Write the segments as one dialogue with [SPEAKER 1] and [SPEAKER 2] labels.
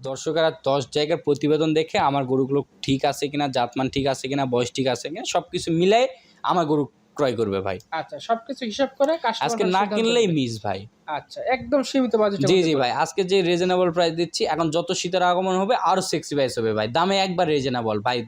[SPEAKER 1] দর্শকেরা দশ জায়গার প্রতিবেদন দেখে আমার গরুগুলো ঠিক আছে কিনা জাতমান ঠিক আছে কিনা বয়স ঠিক আছে কিনা সব কিছু মিলাই আমার গরু ক্রয় করবে ভাই।
[SPEAKER 2] আচ্ছা সবকিছু হিসাব করে
[SPEAKER 1] আজকে না কিনলেই মিস ভাই।
[SPEAKER 2] আচ্ছা একদম সীমিত বাজেট
[SPEAKER 1] জি জি ভাই আজকে যে রিজনেবল প্রাইস দিচ্ছি এখন যত শীতের আগমন হবে আরও সেক্সি প্রাইস হবে ভাই। দামে একবার রিজনেবল ভাই।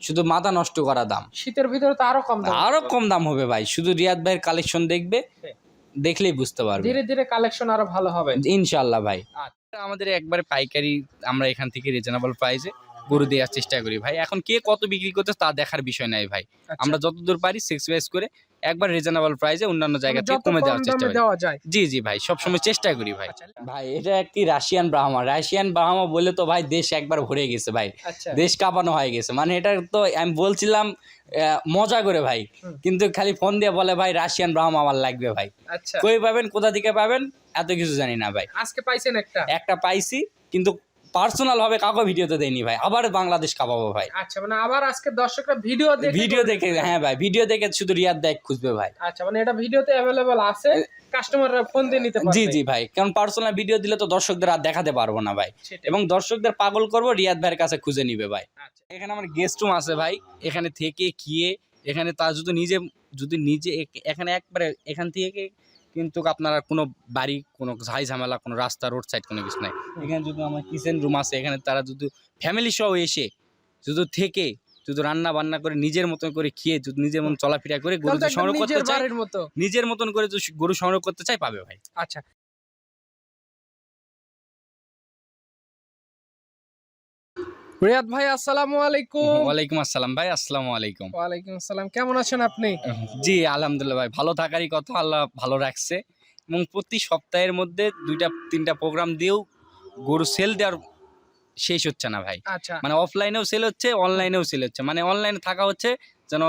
[SPEAKER 1] শুধু মাথা নষ্ট করা দাম।
[SPEAKER 2] শীতের ভিতরে তো আরও কম দাম
[SPEAKER 1] আরও কম দাম হবে ভাই। শুধু রিয়াদ ভাইয়ের কালেকশন দেখবে
[SPEAKER 2] হ্যাঁ।
[SPEAKER 1] দেখলেই বুঝতে পারবে।
[SPEAKER 2] ধীরে ধীরে কালেকশন আরও ভালো হবে।
[SPEAKER 1] ইনশাল্লাহ ভাই।
[SPEAKER 2] আচ্ছা।
[SPEAKER 1] আমাদের একবারে পাইকারি আমরা এখান থেকে রিজনেবল প্রাইসে গরু দেওয়ার চেষ্টা করি ভাই এখন কে কত বিক্রি করতে তা দেখার বিষয় নাই ভাই
[SPEAKER 2] আচ্ছা।
[SPEAKER 1] আমরা যতদূর পারি সিক্স ওয়াইজ করে একবার রিজনেবল প্রাইসে অন্যান্য জায়গা
[SPEAKER 2] মানে
[SPEAKER 1] থেকে কমে দেওয়ার চেষ্টা করি। জি জি ভাই সবসময় চেষ্টা করি ভাই।
[SPEAKER 2] আচ্ছা।
[SPEAKER 1] ভাই এটা একটি রাশিয়ান ব্রাহ্মা রাশিয়ান ব্রাহ্মা বলে তো ভাই দেশ একবার ভরে গেছে ভাই।
[SPEAKER 2] আচ্ছা।
[SPEAKER 1] দেশ কাঁপানো হয়ে গেছে। মানে এটা তো আমি বলছিলাম আহ, মজা করে ভাই। কিন্তু খালি ফোন দিয়ে বলে ভাই রাশিয়ান ব্রাহ্মা আমার লাগবে ভাই।
[SPEAKER 2] আচ্ছা।
[SPEAKER 1] কই পাবেন কোথা থেকে পাবেন? এত কিছু জানি না ভাই।
[SPEAKER 2] আজকে পাইছেন একটা?
[SPEAKER 1] একটা পাইছি কিন্তু পার্সোনাল ভাবে কাউকে ভিডিওতে দেয়নি ভাই। আবার বাংলাদেশ কাঁপাবো ভাই।
[SPEAKER 2] আচ্ছা মানে আবার আজকে দর্শকরা ভিডিও দেখে
[SPEAKER 1] ভিডিও দেখে হ্যাঁ ভাই ভিডিও দেখে শুধু রিয়াদ দেখ খুঁজবে ভাই।
[SPEAKER 2] আচ্ছা মানে এটা ভিডিওতে অ্যাভেলেবল আছে কাস্টমাররা ফোন দিয়ে নিতে পারবে।
[SPEAKER 1] জি জি ভাই কারণ পার্সোনাল ভিডিও দিলে তো দর্শকদের আর দেখাতে পারব না ভাই। এবং দর্শকদের পাগল করব রিয়াদ ভাইয়ের কাছে খুঁজে নিবে ভাই।
[SPEAKER 2] আচ্ছা।
[SPEAKER 1] এখানে আমার গেস্ট রুম আছে ভাই এখানে থেকে গিয়ে এখানে তার যদি নিজে যদি নিজে এখ- এখানে একবারে এখান থেকে কিন্তু আপনার আর কোনো বাড়ি কোনো ঝাই ঝামেলা কোনো রাস্তা রোড সাইড কোনো কিছু নাই। এখানে যদি আমার কিচেন রুম আছে এখানে তারা যদি ফ্যামিলি সহ এসে যদি থেকে যদি রান্না বান্না করে নিজের মতন করে খেয়ে যদি নিজের মতন চলাফেরা করে গরু সংগ্রহ করতে চায় নিজের মতন করে যদি গরু সংগ্রহ করতে চায় পাবে ভাই।
[SPEAKER 2] আচ্ছা। রিয়াদ ভাই আসসালামু আলাইকুম।
[SPEAKER 1] ওয়ালাইকুম আসসালাম ভাই আসসালামু আলাইকুম।
[SPEAKER 2] ওয়ালাইকুম আসসালাম কেমন আছেন আপনি?
[SPEAKER 1] জি আলহামদুলিল্লাহ ভাই ভালো থাকারই কথা আল্লাহ ভালো রাখছে। এবং প্রতি সপ্তাহের মধ্যে দুইটা তিনটা প্রোগ্রাম দিয়েও গরু সেল দেওয়ার শেষ হচ্ছে না ভাই।
[SPEAKER 2] আচ্ছা।
[SPEAKER 1] মানে অফলাইনেও সেল হচ্ছে অনলাইনেও সেল হচ্ছে। মানে অনলাইনে থাকা হচ্ছে যেন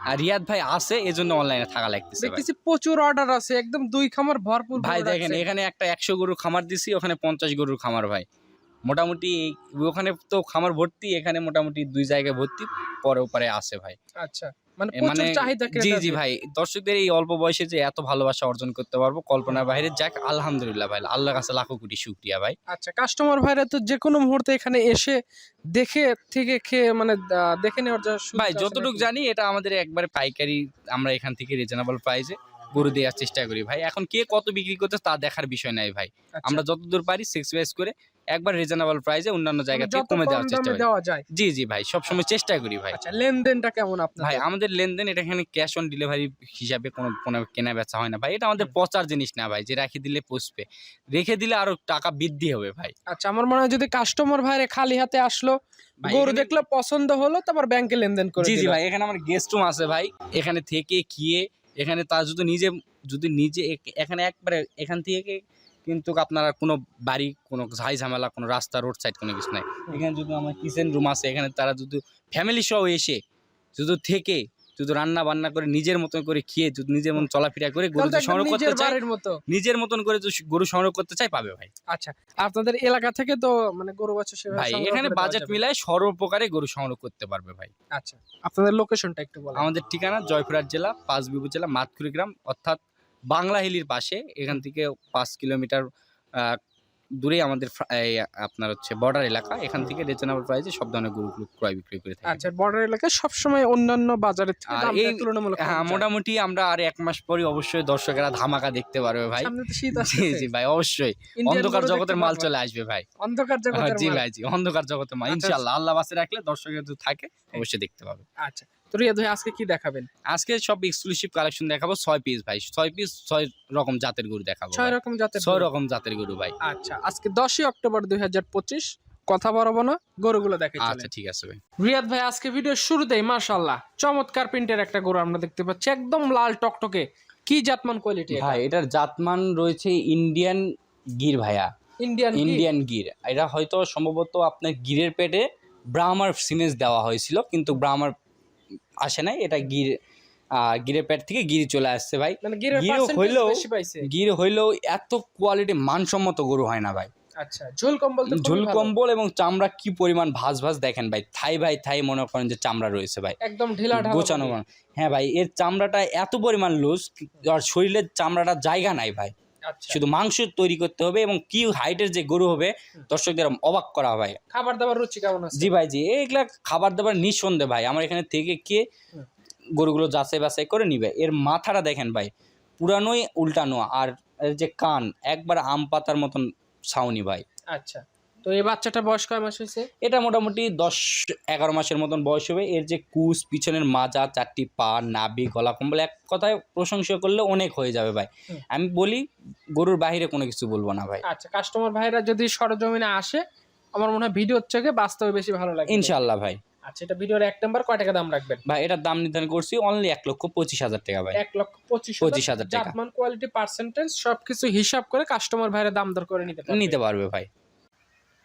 [SPEAKER 1] আহ, রিয়াদ ভাই আসে এজন্য অনলাইনে থাকা লাগতেছে
[SPEAKER 2] দেখতেছি প্রচুর অর্ডার আছে একদম দুই খামার ভরপুর
[SPEAKER 1] ভাই দেখেন এখানে একটা একশো গরুর খামার দিছি ওখানে পঞ্চাশ গরুর খামার ভাই। মোটামুটি ওখানে তো খামার ভর্তি এখানে মোটামুটি দুই জায়গায় ভর্তি পরে ওপারে আসে ভাই।
[SPEAKER 2] আচ্ছা মানে
[SPEAKER 1] মানে জি জি ভাই দর্শকদের এই অল্প বয়সে যে এত ভালোবাসা অর্জন করতে পারব কল্পনার বাইরে যাক আলহামদুলিল্লাহ ভাই আল্লাহর কাছে লাখো কোটি শুক্রিয়া ভাই।
[SPEAKER 2] আচ্ছা কাস্টমার ভাইরা তো যে কোনো মুহূর্তে এখানে এসে দেখে থেকে খেয়ে মানে দেখে নেওয়ার
[SPEAKER 1] ভাই যতটুকু জানি এটা আমাদের একবারে পাইকারি আমরা এখান থেকে রিজনেবল প্রাইসে গরু দেওয়ার চেষ্টা করি ভাই। এখন কে কত বিক্রি করতে তা দেখার বিষয় নাই ভাই।
[SPEAKER 2] আচ্ছা,
[SPEAKER 1] আমরা যতদূর পারি সিক্স ওয়াইজ করে একবার রিজনেবল প্রাইসে অন্যান্য জায়গা
[SPEAKER 2] মানে
[SPEAKER 1] থেকে কমে দেওয়ার চেষ্টা করি। জি জি ভাই সবসময় চেষ্টা করি ভাই।
[SPEAKER 2] আচ্ছা লেনদেনটা কেমন আপনার
[SPEAKER 1] ভাই আমাদের লেনদেন এটা এখানে ক্যাশ অন ডেলিভারি হিসাবে কোনো কোনো কেনা বেচা হয় না ভাই। এটা আমাদের পচার জিনিস না ভাই যে রেখে দিলে পুষবে। রেখে দিলে আরও টাকা বৃদ্ধি হবে ভাই।
[SPEAKER 2] আচ্ছা আমার মনে হয় যদি কাস্টমার ভাইরে খালি হাতে আসলো
[SPEAKER 1] ভাই,
[SPEAKER 2] গরু দেখলে পছন্দ হলো তারপর ব্যাংকে লেনদেন করে
[SPEAKER 1] জি জি ভাই এখানে আমার গেস্ট রুম আছে ভাই। এখানে থেকে গিয়ে এখানে তার যদি নিজে যদি নিজে এখানে একবারে এখান থেকে কিন্তু আপনার কোনো বাড়ি কোনো ঝাই ঝামেলা কোনো রাস্তা রোড সাইড কোনো কিছু নাই। এখানে যদি আমার কিচেন রুম আছে এখানে তারা যদি ফ্যামিলি সহ এসে শুধু থেকে যদি রান্না বান্না করে নিজের মতন করে খেয়ে যদি নিজের মতন চলাফেরা করে গরু যদি সংগ্রহ করতে চায় নিজের মতন করে যদি গরু সংগ্রহ করতে চায় পাবে ভাই।
[SPEAKER 2] আচ্ছা আপনাদের এলাকা থেকে তো মানে গরু সেভাবে
[SPEAKER 1] ভাই এখানে বাজেট। মিলায় সর্বপ্রকারে গরু সংগ্রহ করতে পারবে ভাই।
[SPEAKER 2] আচ্ছা আপনাদের লোকেশনটা একটু বলেন।
[SPEAKER 1] আমাদের ঠিকানা জয়পুরহাট জেলা পাঁচবিবু জেলা মাতকুড়ি গ্রাম অর্থাৎ বাংলা হিলির পাশে এখান থেকে পাঁচ কিলোমিটার দূরে আমাদের আপনার হচ্ছে বর্ডার এলাকা। এখান থেকে রিজনেবল প্রাইসে সব ধরনের গরুগুলো ক্রয় বিক্রয় করে থাকি।
[SPEAKER 2] আচ্ছা বর্ডার এলাকায় সবসময় অন্যান্য বাজারের থেকে
[SPEAKER 1] এই-
[SPEAKER 2] তুলনামূলক
[SPEAKER 1] হ্যাঁ মোটামুটি আমরা আর এক মাস পরে অবশ্যই দর্শকেরা ধামাকা দেখতে পারবে ভাই।
[SPEAKER 2] শীত
[SPEAKER 1] জি জি ভাই অবশ্যই। অন্ধকার জগতের মাল চলে আসবে ভাই।
[SPEAKER 2] অন্ধকার জগতের
[SPEAKER 1] জি ভাই জি অন্ধকার জগতের মাল।
[SPEAKER 2] আচ্ছা।
[SPEAKER 1] ইনশাআল্লাহ আল্লাহ বাসে রাখলে দর্শকের যদি থাকে অবশ্যই দেখতে পাবে।
[SPEAKER 2] আচ্ছা। রিয়াদ ভাই আজকে কি দেখাবেন?
[SPEAKER 1] আজকে সব এক্সক্লুসিভ কালেকশন দেখাবো ছয় পিস ভাই। ছয় পিস ছয় রকম জাতের গরু দেখাবো
[SPEAKER 2] ছয় রকম জাতের
[SPEAKER 1] ছয় রকম জাতের গরু ভাই।
[SPEAKER 2] আচ্ছা আজকে দশই অক্টোবর দুই হাজার পঁচিশ কথা বাড়াবো না গরুগুলো দেখে
[SPEAKER 1] আচ্ছা ঠিক আছে ভাই।
[SPEAKER 2] রিয়াদ ভাই আজকে ভিডিও শুরুতেই মাশাল্লাহ চমৎকার প্রিন্টের একটা গরু আমরা দেখতে পাচ্ছি একদম লাল টকটকে। কি জাতমান কোয়ালিটি
[SPEAKER 1] ভাই এটার জাতমান রয়েছে ইন্ডিয়ান গির ভাইয়া।
[SPEAKER 2] Indian
[SPEAKER 1] Indian Gir. এটা হয়তো সম্ভবত আপনার গিরের পেটে ব্রাহ্মার সিমেন্স দেওয়া হয়েছিল কিন্তু ব্রাহ্মার আসে নাই এটা গির গিরের পেট থেকে গির চলে আসছে ভাই।
[SPEAKER 2] মানে পার্সেন্টেজ
[SPEAKER 1] হইলেও- গির হইলেও এত কোয়ালিটি মানসম্মত গরু হয় না ভাই।
[SPEAKER 2] আচ্ছা ঝোল কম্বল
[SPEAKER 1] ঝুল কম্বল এবং চামড়া কি পরিমাণ ভাজ ভাজ দেখেন ভাই। থাই ভাই থাই মনে করেন যে চামড়া রয়েছে ভাই।
[SPEAKER 2] একদম ঢিলা
[SPEAKER 1] গোছানো হ্যাঁ ভাই এর চামড়াটা এত পরিমাণ লুজ আর শরীরের চামড়াটা জায়গা নাই ভাই। শুধু মাংস তৈরি করতে হবে এবং কি হাইটের যে গরু হবে দর্শকদের অবাক করা হবে
[SPEAKER 2] খাবার দাবার রুচি কেমন আছে?
[SPEAKER 1] জি ভাই জি। এইগুলা খাবার দাবার নিঃসন্দেহে ভাই। আমার এখানে থেকে কে গরুগুলো যাচাই বাছাই করে নিবে? এর মাথাটা দেখেন ভাই পুরানোই উল্টানো আর যে কান একবার আম পাতার মতন ছাউনি ভাই।
[SPEAKER 2] আচ্ছা। তো এই বাচ্চাটা বয়স কয় মাস হয়েছে?
[SPEAKER 1] এটা মোটামুটি দশ এগারো মাসের মতন বয়স হবে। এর যে কুচ পিছনের মাজা চারটি পা নাভি গলা কম্বল এক কথায় প্রশংসা করলে অনেক হয়ে যাবে ভাই। আমি বলি গরুর বাইরে কোনো কিছু বলব না ভাই।
[SPEAKER 2] আচ্ছা কাস্টমার ভাইরা যদি সরজমিনে আসে আমার মনে হয় ভিডিওর থেকে বাস্তবে বেশি ভালো লাগে
[SPEAKER 1] ইনশাল্লাহ ভাই।
[SPEAKER 2] আচ্ছা এটা ভিডিওর এক নাম্বার কয় টাকা দাম রাখবেন?
[SPEAKER 1] ভাই এটার দাম নির্ধারণ করছি অনলি এক লক্ষ পঁচিশ হাজার টাকা ভাই।
[SPEAKER 2] এক লক্ষ পঁচিশ
[SPEAKER 1] পঁচিশ হাজার টাকা।
[SPEAKER 2] জাতমান কোয়ালিটি পার্সেন্টেজ সবকিছু হিসাব করে কাস্টমার ভাইরা দাম দর করে নিতে
[SPEAKER 1] নিতে পারবে ভাই।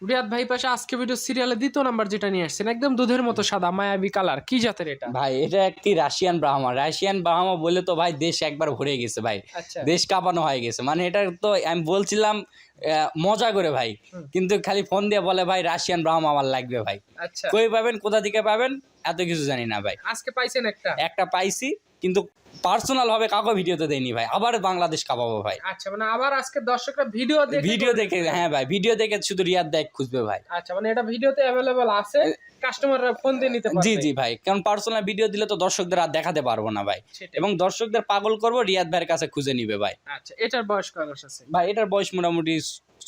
[SPEAKER 2] রিয়াদ ভাই পাশে আজকে ভিডিও সিরিয়ালে দ্বিতীয় নাম্বার যেটা নিয়ে আসছেন একদম দুধের মতো সাদা মায়াবী কালার কি জাতের এটা?
[SPEAKER 1] ভাই এটা একটি রাশিয়ান ব্রাহ্মা রাশিয়ান ব্রাহ্মা বলে তো ভাই দেশ একবার ভরে গেছে ভাই।
[SPEAKER 2] আচ্ছা।
[SPEAKER 1] দেশ কাঁপানো হয়ে গেছে। মানে এটা তো আমি বলছিলাম মজা করে ভাই। কিন্তু খালি ফোন দিয়ে বলে ভাই রাশিয়ান ব্রাহ্ম আমার লাগবে ভাই।
[SPEAKER 2] আচ্ছা।
[SPEAKER 1] কই পাবেন কোথা থেকে পাবেন এত কিছু জানি না ভাই।
[SPEAKER 2] আজকে পাইছেন একটা?
[SPEAKER 1] একটা পাইছি কিন্তু পার্সোনাল ভাবে কাউকে ভিডিওতে দেয়নি ভাই। আবার বাংলাদেশ কাঁপাবো ভাই।
[SPEAKER 2] আচ্ছা মানে আবার আজকে দর্শকরা ভিডিও দেখে
[SPEAKER 1] ভিডিও দেখে হ্যাঁ ভাই ভিডিও দেখে শুধু রিয়াদ দেখ খুঁজবে ভাই।
[SPEAKER 2] আচ্ছা মানে এটা ভিডিওতে অ্যাভেলেবল আছে কাস্টমাররা ফোন দিয়ে নিতে পারবে।
[SPEAKER 1] জি জি ভাই কারণ পার্সোনাল ভিডিও দিলে তো দর্শকদের আর দেখাতে পারব না ভাই। এবং দর্শকদের পাগল করব রিয়াদ ভাইয়ের কাছে খুঁজে নিবে ভাই।
[SPEAKER 2] আচ্ছা এটার বয়স মাস আছে?
[SPEAKER 1] ভাই এটার বয়স মোটামুটি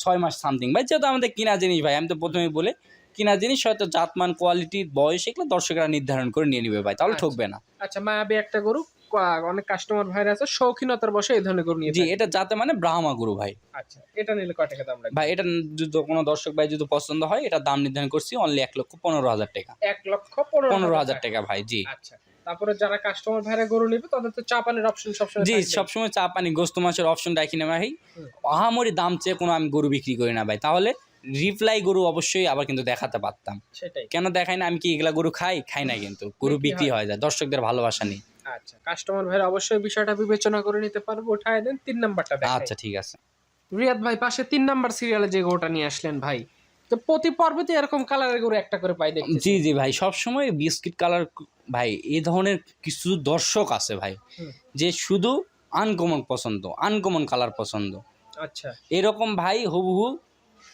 [SPEAKER 1] ছয় মাস সামথিং। ভাই যেহেতু আমাদের কিনা জিনিস ভাই আমি তো প্রথমেই বলে কিনা জিনিস হয়তো জাতমান কোয়ালিটি বয়স এগুলো দর্শকরা নির্ধারণ করে নিয়ে নিবে ভাই তাহলে
[SPEAKER 2] আচ্ছা।
[SPEAKER 1] ঠকবে না।
[SPEAKER 2] আচ্ছা মায়াবী একটা গরু অনেক কাস্টমার ভাইরা আছে শৌখিনতার বসে এই ধরনের গরু নিয়ে
[SPEAKER 1] জি এটা যাতে মানে ব্রাহ্মা গরু ভাই।
[SPEAKER 2] আচ্ছা এটা নিলে কয় টাকা দাম লাগবে
[SPEAKER 1] ভাই এটা যদি কোনো দর্শক ভাই যদি পছন্দ হয় এটা দাম নির্ধারণ করছি অনলি এক লক্ষ পনেরো হাজার টাকা।
[SPEAKER 2] এক লক্ষ পনেরো
[SPEAKER 1] পনেরো হাজার টাকা ভাই জি।
[SPEAKER 2] আচ্ছা। তারপরে যারা কাস্টমার ভাইরা গরু নিবে তাদের তো চা পানির অপশন সবসময়
[SPEAKER 1] জি সবসময় চা পানি গোস্ত মাছের অপশন রাখি না ভাই। আহামরি দাম চেয়ে কোনো আমি গরু বিক্রি করি না ভাই। তাহলে রিপ্লাই গরু অবশ্যই আবার কিন্তু দেখাতে পারতাম।
[SPEAKER 2] সেটাই।
[SPEAKER 1] কেন দেখাই না? আমি কি এগুলা গরু খাই? খাই না কিন্তু। গরু
[SPEAKER 2] বিক্রি
[SPEAKER 1] বিক্রি হয়ে। যায়। দর্শকদের ভালোবাসা নেই।
[SPEAKER 2] আচ্ছা কাস্টমার ভাইরা অবশ্যই বিষয়টা বিবেচনা করে নিতে পারবে। উঠায় দেন তিন নাম্বারটা
[SPEAKER 1] আচ্ছা ঠিক আছে।
[SPEAKER 2] রিয়াদ ভাই পাশে তিন নাম্বার সিরিয়ালে যে গরুটা নিয়ে আসলেন ভাই তো প্রতি পর্বে তো এরকম কালারের গরু একটা করে পাই
[SPEAKER 1] জি জি ভাই সবসময় বিস্কিট কালার ভাই এই ধরনের কিছু দর্শক আছে ভাই যে শুধু আনকমন পছন্দ আনকমন কালার পছন্দ।
[SPEAKER 2] আচ্ছা।
[SPEAKER 1] এরকম ভাই হুবহু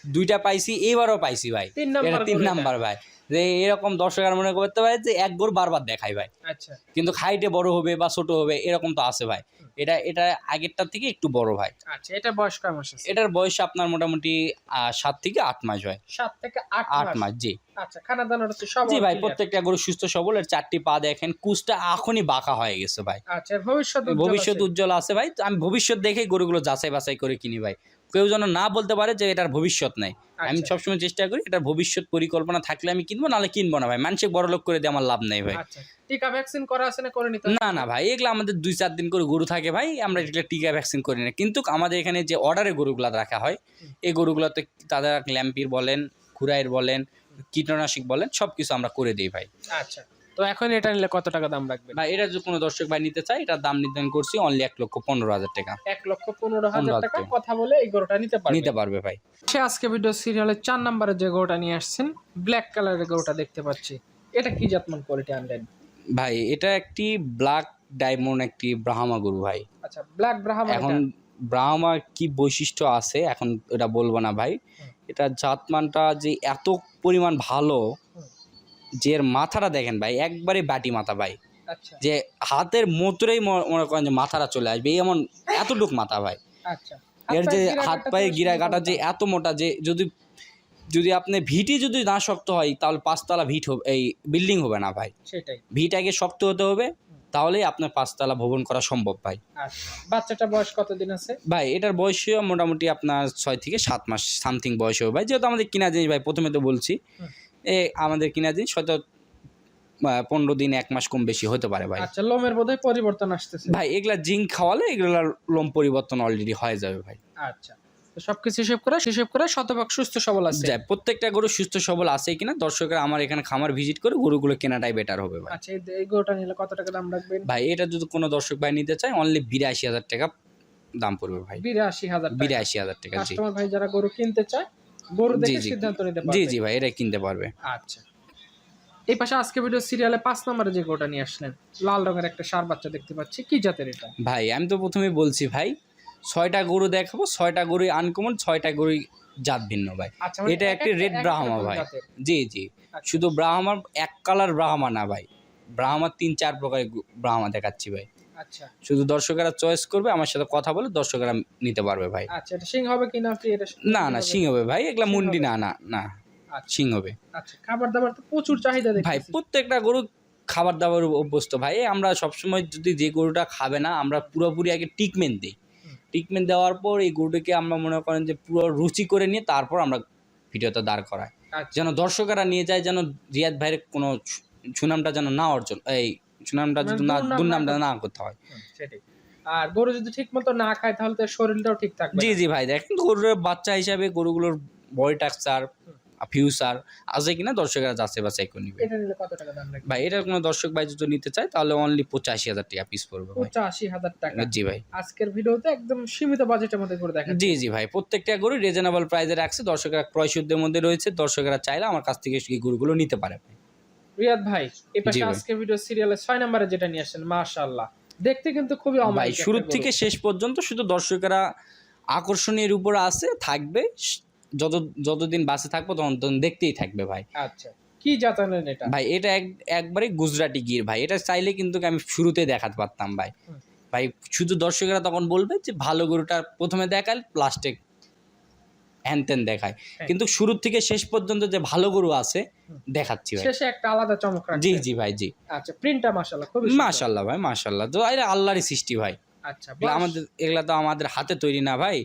[SPEAKER 1] দুইটা পাইছি এবারও পাইছি ভাই।
[SPEAKER 2] তিন নাম্বার
[SPEAKER 1] তিন নাম্বার ভাই। যে এরকম দর্শকের মনে করতে পারে যে এক গোর বারবার দেখাই ভাই।
[SPEAKER 2] আচ্ছা।
[SPEAKER 1] কিন্তু হাইটে বড় হবে বা ছোট হবে এরকম তো আছে ভাই। এটা এটা আগেরটার থেকে একটু বড় ভাই।
[SPEAKER 2] আচ্ছা এটা বয়স কয় মাস আছে?
[SPEAKER 1] এটার বয়স আপনার মোটামুটি আহ, সাত থেকে আট মাস হয়।
[SPEAKER 2] সাত থেকে আট
[SPEAKER 1] আট
[SPEAKER 2] মাস?
[SPEAKER 1] মাস জি।
[SPEAKER 2] আচ্ছা খানা দানা হচ্ছে সব
[SPEAKER 1] জি ভাই প্রত্যেকটা গরু সুস্থ সবল আর চারটি পা দেখেন কুচটা এখনই বাঁকা হয়ে গেছে ভাই।
[SPEAKER 2] আচ্ছা ভবিষ্যৎ
[SPEAKER 1] ভবিষ্যৎ। উজ্জ্বল আছে ভাই আমি ভবিষ্যৎ দেখে গরুগুলো যাচাই বাছাই করে কিনি ভাই। কেউ যেন না বলতে পারে যে এটার ভবিষ্যৎ নাই। আমি
[SPEAKER 2] আচ্ছা,
[SPEAKER 1] সবসময় চেষ্টা করি এটার ভবিষ্যৎ পরিকল্পনা থাকলে আমি কিনবো নাহলে কিনবো না ভাই। মানুষকে বড় লোক করে দিয়ে আমার লাভ নেই ভাই।
[SPEAKER 2] আচ্ছা। টিকা ভ্যাকসিন করা আছে না করে নিতে
[SPEAKER 1] না না ভাই এগুলো আমাদের দুই চার দিন করে গরু থাকে ভাই আমরা এগুলো টিকা ভ্যাকসিন করি না। কিন্তু আমাদের এখানে যে অর্ডারে গরুগুলো রাখা হয় এই গরুগুলোতে তাদের ল্যাম্পির বলেন খুরাইয়ের বলেন কীটনাশক বলেন সব কিছু আমরা করে দিই ভাই।
[SPEAKER 2] আচ্ছা। তো এখন এটা নিলে কত টাকা দাম রাখবেন?
[SPEAKER 1] ভাই এটা যদি কোনো দর্শক ভাই নিতে চায় এটার দাম নির্ধারণ করছি অনলি এক লক্ষ পনেরো হাজার টাকা।
[SPEAKER 2] এক লক্ষ পনেরো হাজার টাকা কথা বলে এই গরুটা নিতে পারবে।
[SPEAKER 1] নিতে পারবে ভাই।
[SPEAKER 2] সে আজকে ভিডিও সিরিয়ালে চার নম্বরে যে গরুটা নিয়ে আসছেন ব্ল্যাক কালারের গরুটা দেখতে পাচ্ছি। এটা কি জাতমান কোয়ালিটি আনলেন?
[SPEAKER 1] ভাই এটা একটি ব্ল্যাক ডায়মন্ড একটি ব্রাহ্মা গরু ভাই।
[SPEAKER 2] আচ্ছা ব্ল্যাক ব্রাহ্মা
[SPEAKER 1] এখন ব্রাহ্মা কি বৈশিষ্ট্য আছে এখন এটা বলব না ভাই। এটা জাতমানটা যে এত পরিমাণ ভালো। যে মাথাটা দেখেন ভাই একবারে বাটি মাথা ভাই।
[SPEAKER 2] আচ্ছা।
[SPEAKER 1] যে হাতের মোতরেই মনে করেন যে মাথাটা চলে আসবে এই এমন এতটুক মাথা ভাই।
[SPEAKER 2] আচ্ছা।
[SPEAKER 1] এর যে হাত পায়ে গিরা কাটা যে এত মোটা যে যদি যদি আপনি ভিটি যদি না শক্ত হয় তাহলে পাঁচতলা ভিট হবে এই বিল্ডিং হবে না ভাই।
[SPEAKER 2] সেটাই।
[SPEAKER 1] ভিট আগে শক্ত হতে হবে তাহলেই আপনার পাঁচতলা ভবন করা সম্ভব ভাই।
[SPEAKER 2] আচ্ছা। বাচ্চাটা বয়স কতদিন আছে?
[SPEAKER 1] ভাই এটার বয়সও মোটামুটি আপনার ছয় থেকে সাত মাস সামথিং বয়স হবে ভাই। যেহেতু আমাদের কিনা জিনিস ভাই প্রথমে তো বলছি। এ আমাদের কিনা হয়তো আহ, পনেরো দিন এক মাস কম বেশি হতে পারে ভাই।
[SPEAKER 2] আচ্ছা লোমের বোধহয় পরিবর্তন আসতেছে।
[SPEAKER 1] ভাই এগুলা জিঙ্ক খাওয়ালে এগুলার লোম পরিবর্তন অলরেডি হয়ে যাবে ভাই।
[SPEAKER 2] আচ্ছা তো সবকিছু হিসেব করে হিসেব করে শতভাগ সুস্থ সবল আছে।
[SPEAKER 1] যাই প্রত্যেকটা গরু সুস্থ সবল আছে কিনা দর্শকরা আমার এখানে খামার ভিজিট করে গরুগুলো কেনাটাই বেটার হবে ভাই।
[SPEAKER 2] আচ্ছা এই- গরুটা নিলে কত টাকা দাম রাখবেন?
[SPEAKER 1] ভাই এটা যদি কোনো দর্শক ভাই নিতে চায় অনলি বিরাশি হাজার টাকা দাম পড়বে ভাই।
[SPEAKER 2] বিরাশি হাজার
[SPEAKER 1] বিরাশি হাজার টাকা
[SPEAKER 2] কাস্টমার ভাই যারা গরু কিনতে চায় গরু
[SPEAKER 1] জি,
[SPEAKER 2] দেখে
[SPEAKER 1] জি।
[SPEAKER 2] সিদ্ধান্ত নিতে
[SPEAKER 1] জি
[SPEAKER 2] পারবে।
[SPEAKER 1] জি ভাই এটা কিনতে পারবে।
[SPEAKER 2] আচ্ছা। এই পাশে আজকে ভিডিও সিরিয়ালে পাঁচ নম্বরে যে গরুটা নিয়ে আসলেন লাল রঙের একটা সার বাচ্চা দেখতে পাচ্ছি। কি জাতের এটা?
[SPEAKER 1] ভাই আমি তো প্রথমে বলছি ভাই ছয়টা গরু দেখাবো ছয়টা গরুই আনকমন ছয়টা গরুই জাত ভিন্ন ভাই।
[SPEAKER 2] আচ্ছা মানে
[SPEAKER 1] এটা একটি রেড ব্রাহ্মা ভাই। জি জি।
[SPEAKER 2] আচ্ছা।
[SPEAKER 1] শুধু ব্রাহ্মার এক কালার ব্রাহ্মা না ভাই। ব্রাহ্মার তিন চার প্রকারের ব্রাহ্মা দেখাচ্ছি ভাই।
[SPEAKER 2] আচ্ছা।
[SPEAKER 1] শুধু দর্শকেরা চয়েস করবে আমার সাথে কথা বলে দর্শকেরা নিতে পারবে ভাই।
[SPEAKER 2] আচ্ছা এটা সিং হবে কিনা কি এটা
[SPEAKER 1] না না সিং হবে? ভাই এগুলা মুন্ডি না না না
[SPEAKER 2] আচ্ছা।
[SPEAKER 1] সিং হবে।
[SPEAKER 2] আচ্ছা খাবার দাবার তো প্রচুর চাহিদা
[SPEAKER 1] ভাই প্রত্যেকটা গরু খাবার দাবার অভ্যস্ত ভাই আমরা সবসময় যদি যে গরুটা খাবে না আমরা পুরোপুরি আগে ট্রিটমেন্ট দিই। ট্রিটমেন্ট দেওয়ার পর এই গরুটাকে আমরা মনে করেন যে পুরো রুচি করে নিয়ে তারপর আমরা ভিডিওতে দাঁড় করাই।
[SPEAKER 2] আচ্ছা।
[SPEAKER 1] যেন দর্শকেরা নিয়ে যায় যেন রিয়াদ ভাইয়ের কোনো সুনামটা যেন না অর্জন এই সুনামটা
[SPEAKER 2] মানে
[SPEAKER 1] যদি না
[SPEAKER 2] দুর্নাম না
[SPEAKER 1] দুর্নামটা না করতে হয়।
[SPEAKER 2] সেটাই। আর গরু যদি ঠিক মতো না খায় তাহলে তার শরীরটাও ঠিক থাকবে
[SPEAKER 1] জি জি ভাই দেখেন গরুর বাচ্চা হিসাবে গরুগুলোর বডি টাক্সার ফিউচার আছে কিনা দর্শকেরা যাচাই বাছাই করে নিবে।
[SPEAKER 2] এটা নিলে কত টাকা দাম লাগবে?
[SPEAKER 1] ভাই এটার কোনো দর্শক ভাই যদি নিতে চায় তাহলে অনলি পঁচাশি হাজার টাকা পিস পড়বে ভাই।
[SPEAKER 2] পঁচাশি হাজার টাকা।
[SPEAKER 1] জি ভাই।
[SPEAKER 2] আজকের ভিডিওতে একদম সীমিত বাজেটের মধ্যে করে দেখা
[SPEAKER 1] জি জি ভাই প্রত্যেকটা গরু রিজনেবল প্রাইসে রাখছে। দর্শকেরা ক্রয়শুদ্ধের মধ্যে রয়েছে। দর্শকেরা চাইলে আমার কাছ থেকে এই গরুগুলো নিতে পারে
[SPEAKER 2] রিয়াদ ভাই এই পাশে। আজকের ভিডিও সিরিয়ালে ছয় নম্বরে যেটা নিয়ে আসছেন মাশাআল্লাহ। দেখতে কিন্তু খুবই
[SPEAKER 1] ভাই
[SPEAKER 2] অমায়িক
[SPEAKER 1] শুরু থেকে শেষ পর্যন্ত শুধু দর্শকেরা আকর্ষণীয় উপর আছে থাকবে যত যতদিন বাসে থাকব তখন তখন দেখতেই থাকবে ভাই।
[SPEAKER 2] আচ্ছা কি জাতালেন এটা?
[SPEAKER 1] ভাই এটা এক একবারে গুজরাটি গির ভাই এটা চাইলে কিন্তু আমি শুরুতে দেখাতে পারতাম ভাই। ভাই শুধু দর্শকেরা তখন বলবে যে ভালো গরুটা প্রথমে দেখাল প্লাস্টিক হ্যান ত্যান দেখায়।
[SPEAKER 2] হ্যাঁ।
[SPEAKER 1] কিন্তু শুরু থেকে শেষ পর্যন্ত যে ভালো গরু আছে দেখাচ্ছি ভাই।
[SPEAKER 2] শেষে একটা আলাদা চমক
[SPEAKER 1] জি জি ভাই জি।
[SPEAKER 2] আচ্ছা প্রিন্টটা মাশাআল্লাহ খুবই সুন্দর।
[SPEAKER 1] মাশাল্লাহ ভাই মাশাল্লাহ তো এটা আল্লাহরই সৃষ্টি ভাই।
[SPEAKER 2] আচ্ছা
[SPEAKER 1] আমাদের এগুলা তো আমাদের হাতে তৈরি না ভাই।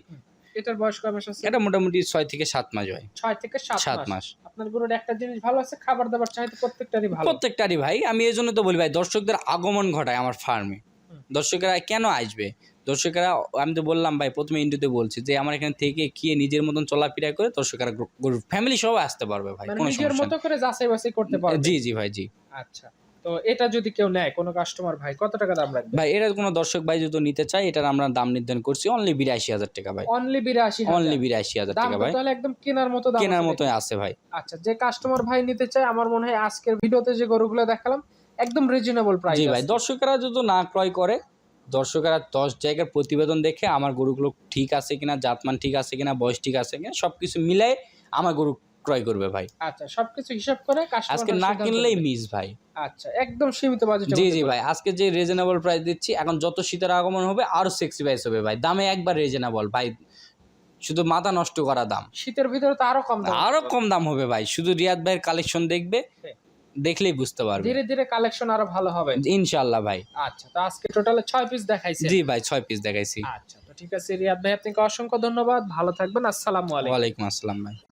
[SPEAKER 2] এটার বয়স কয় মাস আছে?
[SPEAKER 1] এটা মোটামুটি ছয় থেকে সাত মাস হয়
[SPEAKER 2] ছয় থেকে সাত
[SPEAKER 1] সাত
[SPEAKER 2] মাস।
[SPEAKER 1] মাস।
[SPEAKER 2] আপনার গরুর একটা জিনিস ভালো আছে খাবার দাবার চাইতে প্রত্যেকটারই ভালো।
[SPEAKER 1] প্রত্যেকটারই ভাই। আমি এই জন্য তো বলি ভাই দর্শকদের আগমন ঘটায় আমার ফার্মে। দর্শকেরা কেন আসবে? দর্শকেরা আমি তো বললাম ভাই প্রথমে ইন্টুতে বলছি যে আমার এখানে থেকে গিয়ে নিজের মতন চলাফেরা করে দর্শকেরা ফ্যামিলি সবাই আসতে পারবে ভাই
[SPEAKER 2] মানে
[SPEAKER 1] কোনো
[SPEAKER 2] নিজের মতো করে যাচাই বাছাই করতে পারবে?
[SPEAKER 1] জি জি ভাই জি।
[SPEAKER 2] আচ্ছা তো এটা যদি কেউ নেয় কোনো কাস্টমার ভাই কত টাকা দাম রাখবে?
[SPEAKER 1] ভাই এটা কোনো দর্শক ভাই যদি নিতে চায় এটার আমরা দাম নির্ধারণ করছি অনলি বিরাশি হাজার টাকা ভাই।
[SPEAKER 2] অনলি বিরাশি
[SPEAKER 1] অনলি বিরাশি হাজার টাকা ভাই।
[SPEAKER 2] তাহলে একদম কেনার মতো দাম
[SPEAKER 1] কেনার মতোই আছে ভাই।
[SPEAKER 2] আচ্ছা যে কাস্টমার ভাই নিতে চায় আমার মনে হয় আজকের ভিডিওতে যে গরুগুলো দেখালাম একদম রিজনেবল প্রাইস
[SPEAKER 1] জি ভাই দর্শকেরা যদি না ক্রয় করে দর্শকেরা দশ জায়গার প্রতিবেদন দেখে আমার গরুগুলো ঠিক আছে কিনা জাতমান ঠিক আছে কিনা বয়স ঠিক আছে কিনা সবকিছু মিলাই আমার গরু ক্রয় করবে ভাই।
[SPEAKER 2] আচ্ছা সবকিছু হিসাব করে
[SPEAKER 1] আজকে না কিনলেই মিস ভাই।
[SPEAKER 2] আচ্ছা একদম সীমিত বাজেট
[SPEAKER 1] জি জি ভাই আজকে যে রিজনেবল প্রাইস দিচ্ছি এখন যত শীতের আগমন হবে আরও সেক্সি প্রাইস হবে ভাই। দামে একবার রিজনেবল ভাই। শুধু মাথা নষ্ট করা দাম।
[SPEAKER 2] শীতের ভিতরে তো আরও কম দাম
[SPEAKER 1] আরও কম দাম হবে ভাই। শুধু রিয়াদ ভাইয়ের কালেকশন দেখবে।
[SPEAKER 2] হ্যাঁ।
[SPEAKER 1] দেখলেই বুঝতে পারবে।
[SPEAKER 2] ধীরে ধীরে কালেকশন আরও ভালো হবে।
[SPEAKER 1] ইনশাল্লাহ ভাই।
[SPEAKER 2] আচ্ছা তো আজকে টোটাল ছয় পিস দেখাইছি।
[SPEAKER 1] জি ভাই ছয় পিস দেখাইছি।
[SPEAKER 2] আচ্ছা তো ঠিক আছে রিয়াদ ভাই আপনাকে অসংখ্য ধন্যবাদ। ভালো থাকবেন আসসালামু আলাইকুম।
[SPEAKER 1] ওয়ালাইকুম আসসালাম ভাই।